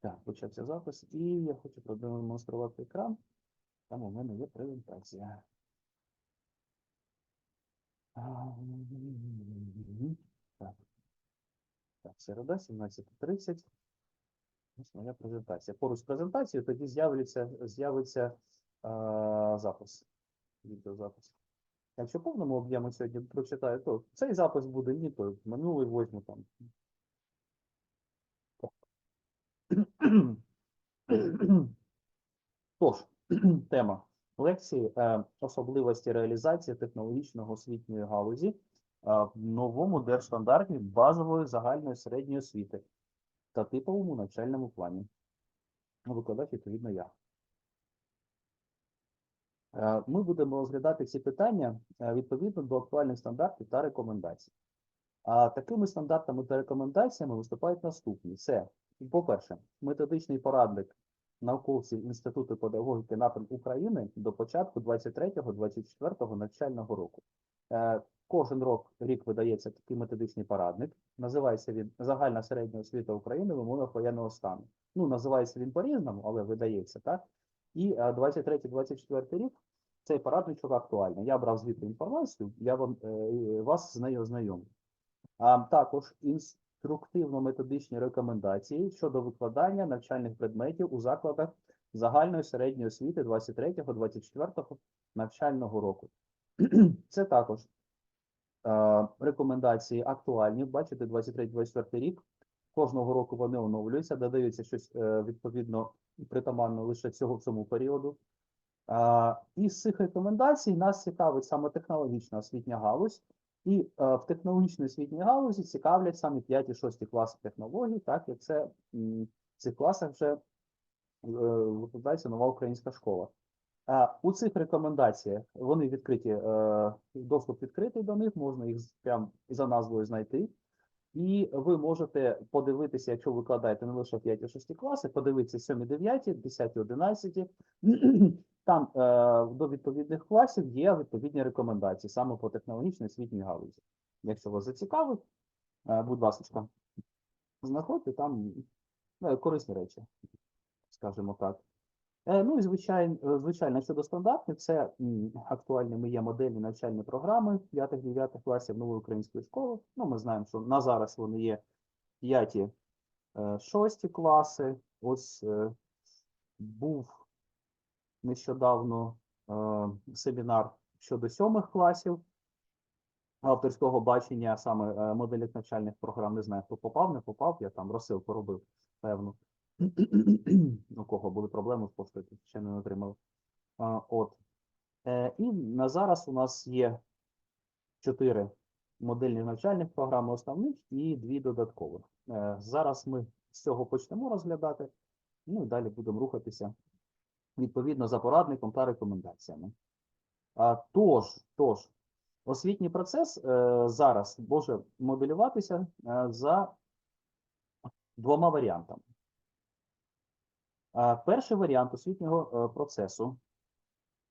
Так, почався запис, і я хочу продемонструвати екран. Там у мене є презентація. Так, так середа, 17.30. Ось моя презентація. Поруч з презентацією тоді з'явиться, з'явиться а, запис. Відеозапис. Якщо повному об'єму сьогодні прочитаю, то цей запис буде ні той, минулий возьму там. Тож, тема лекції е, особливості реалізації технологічного освітньої галузі е, в новому держстандарті базової загальної середньої освіти та типовому навчальному плані. Викладач, відповідно, я. Е, Ми будемо розглядати ці питання відповідно до актуальних стандартів та рекомендацій. А такими стандартами та рекомендаціями виступають наступні: це, по-перше, методичний порадник науковців Інституту педагогіки напрям України до початку 23-24 навчального року. Е, Кожен рок, рік видається такий методичний порадник. Називається він Загальна середня освіта України в умовах воєнного стану. Ну, називається він по-різному, але видається, так? І е, 23-24 рік цей порадничок актуальний. Я брав звідти інформацію, я вам, е, вас з нею ознайомлю. А також інструктивно-методичні рекомендації щодо викладання навчальних предметів у закладах загальної середньої освіти 23-24 навчального року. Це також е, рекомендації актуальні. Бачите, 23-24 рік. Кожного року вони оновлюються, додаються щось е, відповідно притаманно лише цього цьому періоду. А, Із цих рекомендацій нас цікавить саме технологічна освітня галузь, і е, в технологічній освітній галузі цікавлять саме 5 і 6 класи технологій, так як це в цих класах вже е, викладається нова українська школа. А у цих рекомендаціях вони відкриті, е, доступ відкритий до них, можна їх з- прям за назвою знайти. І ви можете подивитися, якщо викладаєте не лише 5 і 6 класи, подивитися 7, 9, 10, 11. Там е, до відповідних класів є відповідні рекомендації саме по технологічній освітній галузі. Якщо вас зацікавить, е, будь ласка, знаходьте там е, корисні речі, скажімо так. Е, Ну і звичайно, звичайно, щодо стандартів, це м, актуальними є модельні навчальні програми 5-9 класів нової української школи. Ну, ми знаємо, що на зараз вони є 5 6 класи. Ось е, був нещодавно е, семінар щодо сьомих класів авторського бачення, саме е, моделях навчальних програм. Не знаю, хто попав, не попав, я там розсилку робив, певно. У кого були проблеми з поштою, ще не отримав. А, От. Е, І на зараз у нас є чотири модельні навчальних програми основних і дві додаткових. Зараз ми з цього почнемо розглядати, ну і далі будемо рухатися відповідно за порадником та рекомендаціями. А, Тож, тож, освітній процес е, зараз може моделюватися е, за двома варіантами. Перший варіант освітнього е, процесу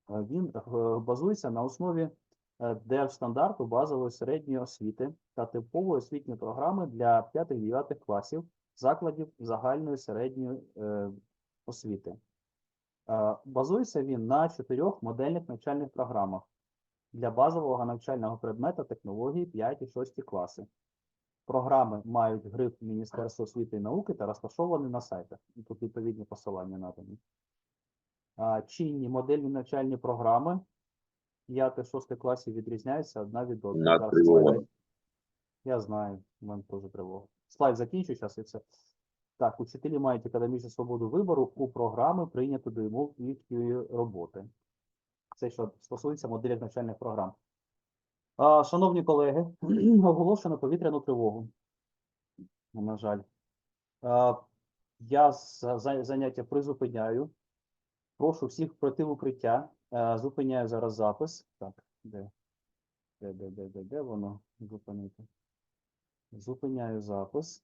е, він е, базується на основі держстандарту базової середньої освіти та типової освітньої програми для 5-9 класів закладів загальної середньої освіти. Е, Базується він на чотирьох модельних навчальних програмах для базового навчального предмета технології 5 і 6 класи. Програми мають гриф Міністерства освіти і науки та розташовані на сайтах. Тут відповідні посилання надані. Чинні модельні навчальні програми 5-6 класів відрізняються одна від одної. Я знаю, в мене теж тривога. Слайд закінчу зараз і все. Так, учителі мають академічну свободу вибору у програми, прийняті до їхньої роботи. Це що стосується моделів навчальних програм. А, шановні колеги, оголошено повітряну тривогу. На жаль. А, я за- за- заняття призупиняю. Прошу всіх пройти в укриття. Е, Зупиняю зараз запис. Так, де? Де, де, де, де, де воно? Зупинити. Зупиняю запис.